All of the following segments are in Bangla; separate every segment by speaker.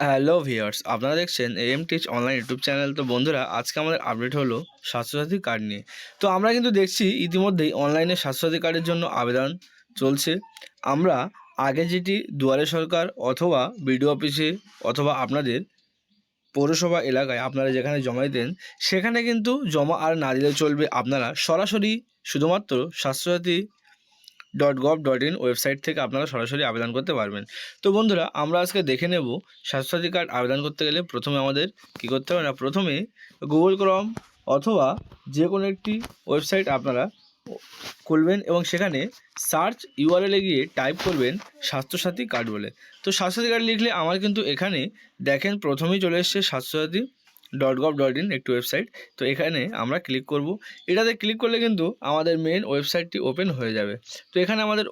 Speaker 1: হ্যালো ভিউয়ার্স, আপনারা দেখছেন M teach online YouTube channel. তো বন্ধুরা, আজকে আমাদের আপডেট হলো স্বাস্থ্যসাথী কার্ড নিয়ে। তো আমরা কিন্তু দেখছি ইতিমধ্যেই অনলাইনে স্বাস্থ্যসাথী কার্ডের জন্য আবেদন চলছে। আমরা আগে যেটি দুয়ারে সরকার অথবা বিডিও অফিসে অথবা আপনাদের পৌরসভা এলাকায় আপনারা যেখানে জমা দিতেন, সেখানে কিন্তু জমা আর না দিলে চলবে। আপনারা সরাসরি শুধুমাত্র Swasthyasathi dot gov dot in website থেকে আপনারা সরাসরি আবেদন করতে পারবেন। তো বন্ধুরা, আমরা আজকে দেখে নেব স্বাস্থ্যসাথী কার্ড আবেদন করতে গেলে প্রথমে আমাদের কী করতে হবে না? প্রথমে গুগল ক্রম অথবা যে কোনো একটি ওয়েবসাইট আপনারা খুলবেন এবং সেখানে সার্চ ইউআরএলে গিয়ে টাইপ করবেন স্বাস্থ্যসাথী কার্ড বলে। তো স্বাস্থ্যসাথী কার্ড লিখলে আমার কিন্তু এখানে দেখেন প্রথমেই চলে এসছে Swasthyasathi dot gov dot in একটি ওয়েবসাইট তো এখানে আমরা ক্লিক করব। এটাতে ক্লিক করলে কিন্তু আমাদের মেন ওয়েবসাইটটি ওপেন হয়ে যাবে। তো এখানে আমাদের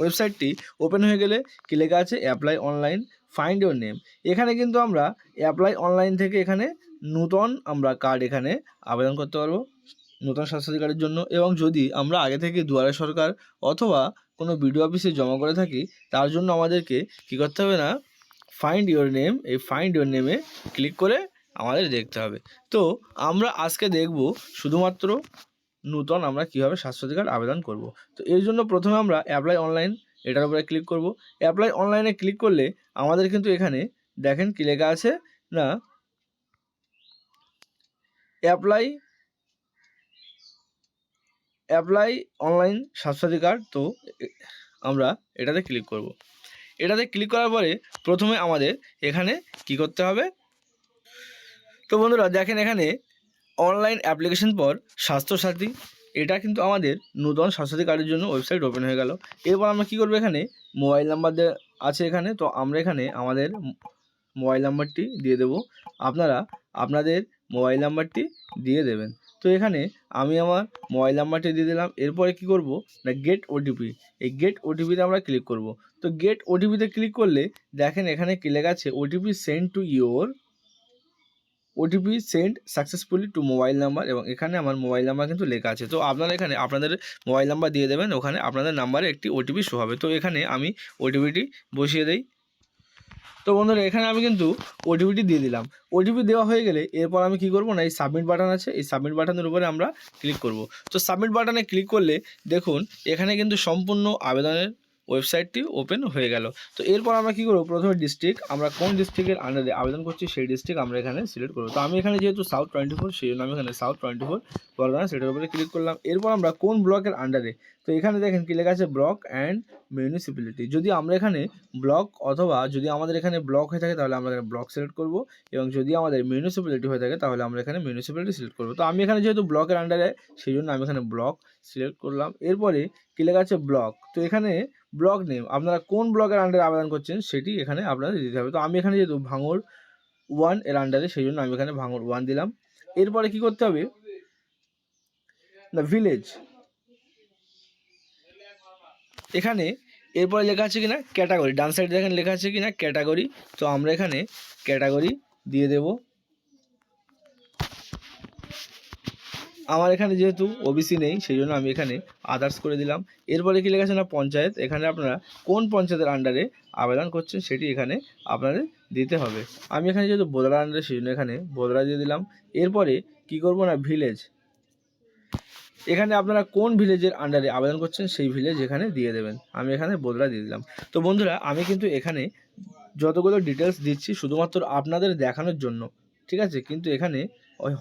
Speaker 1: ওয়েবসাইটটি ওপেন হয়ে গেলে কি লেখা আছে apply online find your name এখানে কিন্তু আমরা অ্যাপ্লাই অনলাইন থেকে এখানে নূতন আমরা কার্ড এখানে আবেদন করতে পারব, নতুন স্বাস্থ্যসাথী কার্ডের জন্য। এবং যদি আমরা আগে থেকে দুয়ারে সরকার অথবা কোনো বিডিও অফিসে জমা করে থাকি, তার জন্য আমাদেরকে কী করতে হবে না ফাইন্ড ইউর নেম এই ফাইন্ড ইউর নেমে ক্লিক করে আমাদের দেখতে হবে। তো আমরা আজকে দেখব শুধুমাত্র নূতন আমরা কীভাবে কার্ড আবেদন করব। তো এর জন্য প্রথমে আমরা অ্যাপ্লাই অনলাইন এটার উপরে ক্লিক করব। অ্যাপ্লাই অনলাইনে ক্লিক করলে আমাদের কিন্তু এখানে দেখেন কী লেখা আছে না apply apply online Swasthyasathi card. তো আমরা এটাতে ক্লিক করব। এটাতে ক্লিক করার পরে প্রথমে আমাদের এখানে কি করতে হবে? তো বন্ধুরা, দেখেন এখানে অনলাইন অ্যাপ্লিকেশন পর স্বাস্থ্যসাথী, এটা কিন্তু আমাদের নূতন স্বাস্থ্যসাথী কার্ডের জন্য ওয়েবসাইট ওপেন হয়ে গেল। এরপর আমরা কী করব এখানে? মোবাইল নাম্বার আছে এখানে, তো আমরা এখানে আমাদের মোবাইল নাম্বারটি দিয়ে দেব। আপনারা আপনাদের মোবাইল নাম্বারটি দিয়ে দেবেন। তো এখানে আমি আমার মোবাইল নাম্বারটি দিয়ে দিলাম। এরপরে কি করব? না গেট ওটিপি এই গেট ওটিপিতে আমরা ক্লিক করব। তো গেট ওটিপিতে ক্লিক করলে দেখেন এখানে কি আছে? OTP send to your OTP send successfully to mobile number এবং এখানে আমার মোবাইল নাম্বার কিন্তু লেখা আছে। তো আপনারা এখানে আপনাদের মোবাইল নাম্বার দিয়ে দেবেন, ওখানে আপনাদের নাম্বারে একটি ওটিপি শো হবে। তো এখানে আমি ওটিপিটি বসিয়ে দেই। তো বন্ধুরা, এখানে আমি কিন্তু ওটিপিটি দিয়ে দিলাম। ওটিপি দেওয়া হয়ে গেলে এরপর আমি কি করব না, এই সাবমিট বাটন আছে, এই সাবমিট বাটনের উপরে আমরা ক্লিক করব। তো সাবমিট বাটনে ক্লিক করলে দেখুন, এখানে কিন্তু সম্পূর্ণ আবেদনের ওয়েবসাইটটি ওপেন হয়ে গেল। তো এরপর আমরা কী করব? প্রথমে ডিস্ট্রিক্ট আমরা কোন ডিস্ট্রিক্টের আন্ডারে আবেদন করছি সেই ডিস্ট্রিক্ট আমরা এখানে সিলেক্ট করব। তো আমি এখানে যেহেতু সাউথ টোয়েন্টি ফোর সেই জন্য আমি এখানে সাউথ টোয়েন্টি ফোর পরগনা সেটার উপরে ক্লিক করলাম। এরপর আমরা কোন ব্লকের আন্ডারে তো এখানে দেখেন কি লেখা আছে ব্লক অ্যান্ড মিউনিসিপ্যালিটি। যদি আমরা এখানে ব্লক অথবা যদি আমাদের এখানে ব্লক হয়ে থাকে তাহলে আমরা এখানে ব্লক সিলেক্ট করব এবং যদি আমাদের মিউনিসিপ্যালিটি হয়ে থাকে তাহলে আমরা এখানে মিউনিসিপ্যালিটি সিলেক্ট করব। তো আমি এখানে যেহেতু ব্লকের আন্ডারে সেই জন্য আমি এখানে ব্লক সিলেক্ট করলাম। এরপরে কী লেখা আছে ব্লক? তো এখানে ব্লক নেম আপনারা কোন ব্লকের আন্ডারে আবেদন করছেন সেটি এখানে আপনাদের দিতে হবে। তো আমি এখানে যেহেতু ভাঙর ওয়ানের আন্ডারে সেই জন্য আমি এখানে ভাঙর ওয়ান দিলাম। এরপরে কি করতে হবে? দ্য ভিলেজ এখানে এরপরে লেখা আছে কিনা ক্যাটাগরি। ডান সাইডে দেখেন লেখা আছে কিনা ক্যাটাগরি। তো আমরা এখানে ক্যাটাগরি দিয়ে দেব। আমার এখানে যেহেতু ওবিসি নেই, সেই জন্য আমি এখানে আদার্স করে দিলাম। এরপরে কি লেখা আছে না? পঞ্চায়েত। এখানে আপনারা কোন পঞ্চায়েতের আন্ডারে আবেদন করছেন সেটি এখানে আপনাদের দিতে হবে। আমি এখানে যেহেতু বোদরা আন্ডারে সেই জন্য এখানে বোদরা দিয়ে দিলাম। এরপরে কি করব না? ভিলেজ এখানে আপনারা কোন ভিলেজের আন্ডারে আবেদন করছেন, সেই ভিলেজ এখানে দিয়ে দেবেন। আমি এখানে বদলা দিয়ে দিলাম। তো বন্ধুরা, আমি কিন্তু এখানে যতগুলো ডিটেলস দিচ্ছি, শুধুমাত্র আপনাদের দেখানোর জন্য, ঠিক আছে? কিন্তু এখানে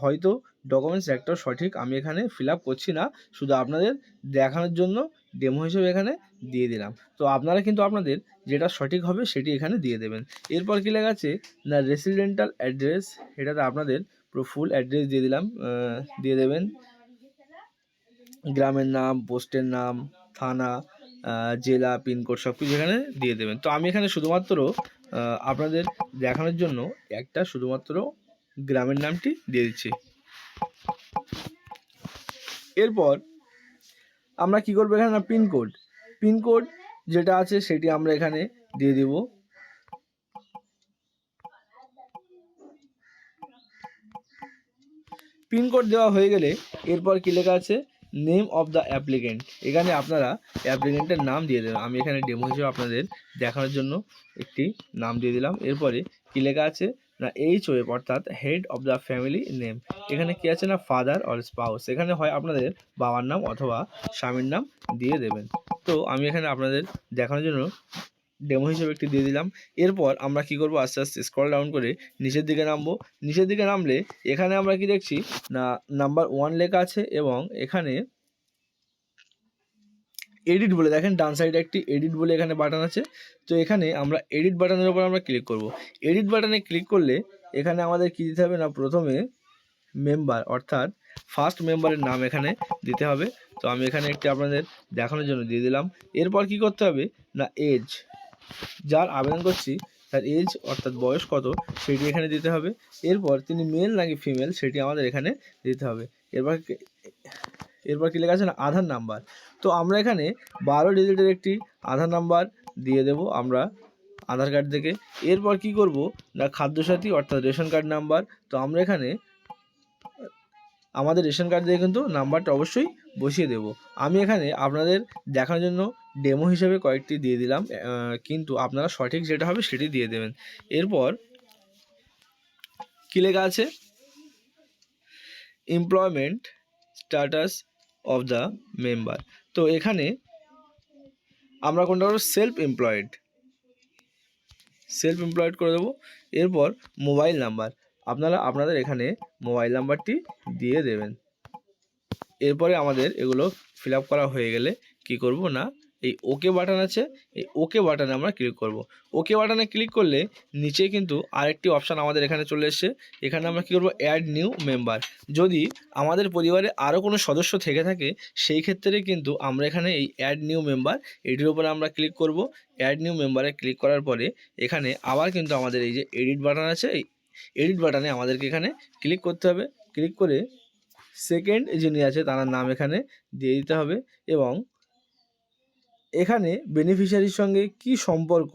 Speaker 1: হয়তো ডকুমেন্টস একটাও সঠিক আমি এখানে ফিল করছি না, শুধু আপনাদের দেখানোর জন্য ডেমো হিসেবে এখানে দিয়ে দিলাম। তো আপনারা কিন্তু আপনাদের যেটা সঠিক হবে সেটি এখানে দিয়ে দেবেন। এরপর কী লেখা আছে? না রেসিডেন্টাল অ্যাড্রেস এটাতে আপনাদের পুরো ফুল অ্যাড্রেস দিয়ে দিলাম দিয়ে দেবেন। গ্রামের নাম, পোস্টের নাম, থানা জেলা পিনকোড সব কিছু এখানে দিয়ে দেবেন। তো আমি এখানে শুধুমাত্র আপনাদের দেখানোর জন্য একটা শুধুমাত্র গ্রামের নামটি দিয়ে দিচ্ছি। এরপর আমরা কি করব এখানে পিনকোড পিনকোড যেটা আছে সেটি আমরা এখানে দিয়ে দিব। পিনকোড দেওয়া হয়ে গেলে এরপর কি লেখা আছে? নেম অফ দ্য অ্যাপ্লিকেন্ট এখানে আপনারা অ্যাপ্লিকেন্টের নাম দিয়ে দেবেন। আমি এখানে ডেমো হিসেবে আপনাদের দেখানোর জন্য একটি নাম দিয়ে দিলাম। এরপরে কী লেখা আছে? না এইচ ওয়েব অর্থাৎ head of the family name এখানে কী আছে না? ফাদার অর স্পাউস এখানে হয় আপনাদের বাবার নাম অথবা স্বামীর নাম দিয়ে দেবেন। তো আমি এখানে আপনাদের দেখানোর জন্য ডেমো হিসেবে একটি দিয়ে দিলাম। এরপর আমরা কি করব? আস্তে আস্তে স্ক্রল ডাউন করে নিচের দিকে নামবো। নিচের দিকে নামলে এখানে আমরা কি দেখছি? না নাম্বার ওয়ান লেখা আছে এবং এখানে এডিট বলে, দেখেন ডান সাইডে একটি এডিট বলে এখানে বাটন আছে। তো এখানে আমরা এডিট বাটনের উপর আমরা ক্লিক করব। এডিট বাটনে ক্লিক করলে এখানে আমাদের কি দিতে হবে না? প্রথমে মেম্বার অর্থাৎ ফার্স্ট মেম্বারের নাম এখানে দিতে হবে। তো আমি এখানে একটি আপনাদের দেখানোর জন্য দিয়ে দিলাম। এরপর কি করতে হবে? না এজ যার আবেদন করছি, তার এজ অর্থাৎ বয়স কত, সেটি এখানে দিতে হবে। এরপর তিনি মেল নাকি ফিমেল সেটি আমাদের এখানে দিতে হবে। এরপর এরপর কি লেখা আছে না? আধার নাম্বার তো আমরা এখানে বারো ডিজিটের একটি আধার নাম্বার দিয়ে দেব আমরা আধার কার্ড থেকে। এরপর কি করব? না, খাদ্যসাথী অর্থাৎ রেশন কার্ড নাম্বার তো আমরা এখানে আমাদের রেশন কার্ড দিয়ে কিন্তু নাম্বারটা অবশ্যই বসিয়ে দেব। আমি এখানে আপনাদের দেখানোর জন্য ডেমো হিসেবে কয়েকটি দিয়ে দিলাম কিন্তু আপনারা সঠিক যেটা হবে সেটি দিয়ে দেবেন। এরপর কী লেখা আছে? Employment status of the member তো এখানে আমরা কোনটা করব? সেলফ এমপ্লয়েড সেলফ এমপ্লয়েড করে দেবো। এরপর মোবাইল নাম্বার আপনারা আপনাদের এখানে মোবাইল নাম্বারটি দিয়ে দেবেন। এরপরে আমাদের এগুলো ফিল করা হয়ে গেলে কি করব না, এই ওকে বাটন আছে, এই ওকে বাটনে আমরা ক্লিক করব। ওকে বাটনে ক্লিক করলে নিচে কিন্তু আরেকটি অপশান আমাদের এখানে চলে এসছে। এখানে আমরা কী করব? অ্যাড নিউ মেম্বার যদি আমাদের পরিবারে আরও কোনো সদস্য থেকে থাকে, সেই ক্ষেত্রে কিন্তু আমরা এখানে এই অ্যাড নিউ মেম্বার এটির উপরে আমরা ক্লিক করব। অ্যাড নিউ মেম্বারে ক্লিক করার পরে এখানে আবার কিন্তু আমাদের এই যে এডিট বাটন আছে, এই এডিট বাটনে আমাদেরকে এখানে ক্লিক করতে হবে। ক্লিক করে সেকেন্ড যিনি আছে তার নাম এখানে দিয়ে দিতে হবে এবং এখানে বেনিফিশিয়ারির সঙ্গে কি সম্পর্ক,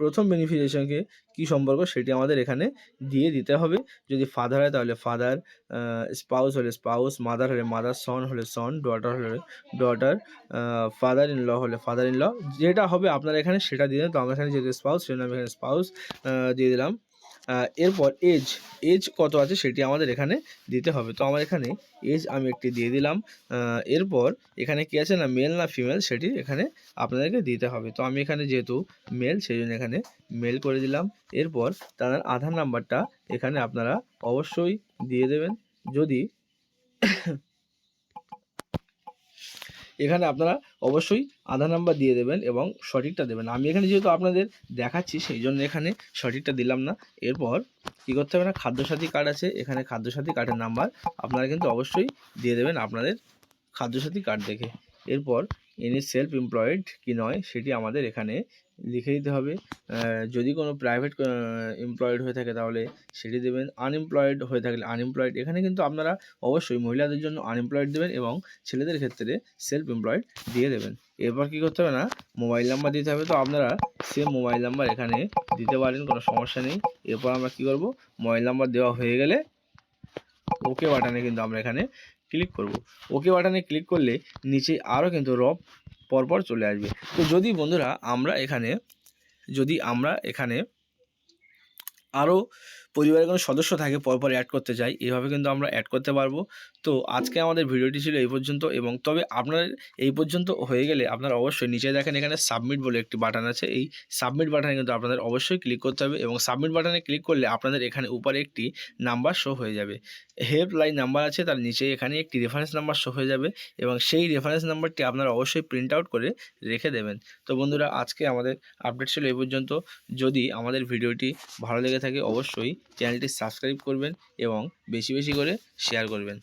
Speaker 1: প্রথম বেনিফিশিয়ারির সঙ্গে কী সম্পর্ক সেটি আমাদের এখানে দিয়ে দিতে হবে। যদি ফাদার হয় তাহলে ফাদার স্পাউস হলে স্পাউস মাদার হলে মাদার সন হলে সন ডটার হলে ডটার ফাদার ইন ল হলে ফাদার ইন ল যেটা হবে আপনারা এখানে সেটা দিয়ে তো আমরা এখানে যেহেতু স্পাউস সেজন্য আমি এখানে স্পাউস দিয়ে দিলাম। এরপর এজ এজ কত আছে সেটি আমাদের এখানে দিতে হবে। তো আমার এখানে এজ আমি একটি দিয়ে দিলাম। এরপর এখানে কি আছে না মেল না ফিমেল সেটি এখানে আপনাদেরকে দিতে হবে। তো আমি এখানে যেহেতু মেল সেই জন্য এখানে মেল করে দিলাম। এরপর তাদের আধার নাম্বারটা এখানে আপনারা অবশ্যই দিয়ে দেবেন। যদি এখানে আপনারা অবশ্যই আধার নাম্বার দিয়ে দেবেন এবং সঠিকটা দেবেন। আমি এখানে যেহেতু আপনাদের দেখাচ্ছি সেই জন্য এখানে সঠিকটা দিলাম না। এরপর কী করতে হবে না, খাদ্যসাথী কার্ড আছে, এখানে খাদ্যসাথী কার্ডের নাম্বার আপনারা কিন্তু অবশ্যই দিয়ে দেবেন আপনাদের খাদ্যসাথী কার্ড দেখে। এরপর এনি সেলফ এমপ্লয়েড কি নয়, সেটি আমাদের এখানে লিখে দিতে হবে। যদি কোনো প্রাইভেট এমপ্লয়েড হয়ে থাকে তাহলে সেটি দেবেন আনএমপ্লয়েড হয়ে থাকলে আনএমপ্লয়েড এখানে কিন্তু আপনারা অবশ্যই মহিলাদের জন্য আনএমপ্লয়েড দেবেন এবং ছেলেদের ক্ষেত্রে সেলফ এমপ্লয়েড দিয়ে দেবেন। এরপর কী করতে হবে না মোবাইল নাম্বার দিতে হবে। তো আপনারা সেম মোবাইল নাম্বার এখানে দিতে পারেন, কোনো সমস্যা নেই। এরপর আমরা কী করব মোবাইল নাম্বার দেওয়া হয়ে গেলে ওকে বাটনে কিন্তু আমরা এখানে ক্লিক করব। ওকে বাটনে ক্লিক করলে নিচে আরও কিন্তু রব পরপর চলে আসবে। তো যদি বন্ধুরা আমরা এখানে, যদি আমরা এখানে আরও পরিবারের কোনো সদস্য থাকে পরপর অ্যাড করতে চাই, এভাবে কিন্তু আমরা অ্যাড করতে পারব। তো আজকে আমাদের ভিডিওটি ছিল এই পর্যন্ত এবং তবে আপনার এই পর্যন্ত হয়ে গেলে আপনারা অবশ্যই নিচে দেখেন এখানে সাবমিট বলে একটি বাটন আছে। এই সাবমিট বাটনে কিন্তু আপনাদের অবশ্যই ক্লিক করতে হবে এবং সাবমিট বাটনে ক্লিক করলে আপনাদের এখানে উপরে একটি নাম্বার শো হয়ে যাবে। হেল্পলাইন নাম্বার আছে, তার নিচে এখানে একটি রেফারেন্স নাম্বার শো হয়ে যাবে এবং সেই রেফারেন্স নাম্বারটি আপনারা অবশ্যই প্রিন্ট আউট করে রেখে দেবেন। তো বন্ধুরা, আজকে আমাদের আপডেট ছিল এই পর্যন্ত। যদি আমাদের ভিডিওটি ভালো লেগে থাকে, অবশ্যই চ্যানেলটি সাবস্ক্রাইব করবেন এবং বেশি বেশি করে শেয়ার করবেন।